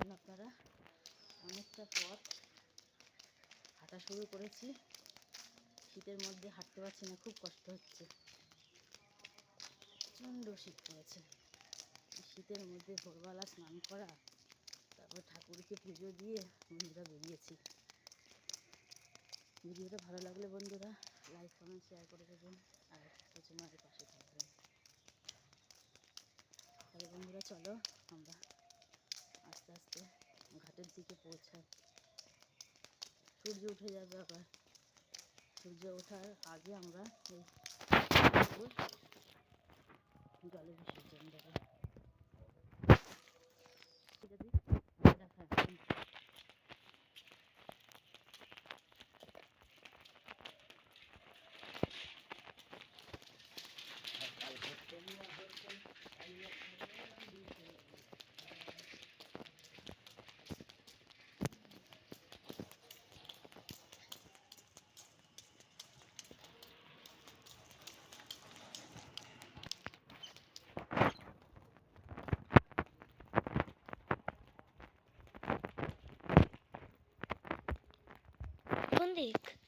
এখন আপনারা অনেকটা পথ হাঁটা শুরু করেছি। শীতের মধ্যে হাঁটতে পারছি না, খুব কষ্ট হচ্ছে। প্রচণ্ড শীত পড়েছে। শীতের মধ্যে ভোরবেলা স্নান করা, তারপর ঠাকুরকে পুজো দিয়ে বন্ধুরা বেরিয়েছি। ভিডিওটা ভালো লাগলে বন্ধুরা লাইক, কমেন্ট শেয়ার করে দেবেন আর সচিমারের পাশে থাকবেন। তাহলে বন্ধুরা চলো আমরা আস্তে আস্তে ঘাটের দিকে পৌঁছাই। সূর্য উঠে যাবে আবার। সূর্য ওঠার আগে আমরা এই জলে বিসর্জন দেবো। Sonic.